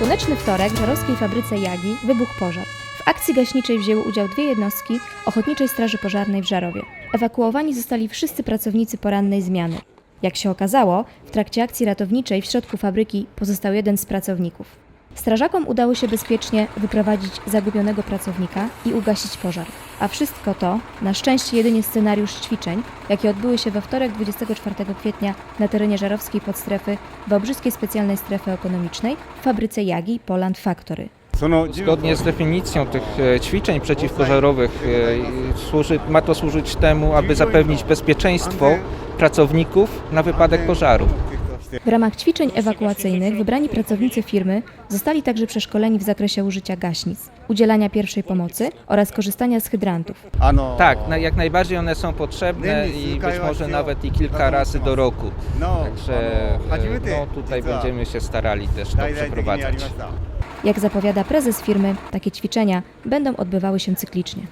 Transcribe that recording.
słoneczny wtorek w żarowskiej fabryce Jagi wybuchł pożar. W akcji gaśniczej wzięły udział dwie jednostki Ochotniczej Straży Pożarnej w Żarowie. Ewakuowani zostali wszyscy pracownicy porannej zmiany. Jak się okazało, w trakcie akcji ratowniczej w środku fabryki pozostał jeden z pracowników. Strażakom udało się bezpiecznie wyprowadzić zagubionego pracownika i ugasić pożar. A wszystko to, na szczęście jedynie scenariusz ćwiczeń, jakie odbyły się we wtorek 24 kwietnia na terenie żarowskiej podstrefy Wałbrzyskiej Specjalnej Strefy Ekonomicznej w fabryce Jagi Poland Factory. その Zgodnie z definicją tych e, ćwiczeń przeciwpożarowych e, służy, ma to służyć temu, aby zapewnić bezpieczeństwo pracowników na wypadek pożaru. W ramach ćwiczeń ewakuacyjnych wybrani pracownicy firmy zostali także przeszkoleni w zakresie użycia gaśnic, udzielania pierwszej pomocy oraz korzystania z hydrantów. Tak, jak najbardziej one są potrzebne i być może nawet i kilka razy do roku. Także no, e, no tutaj będziemy się starali też to przeprowadzać. Jak zapowiada prezes firmy, takie ćwiczenia będą odbywały się cyklicznie.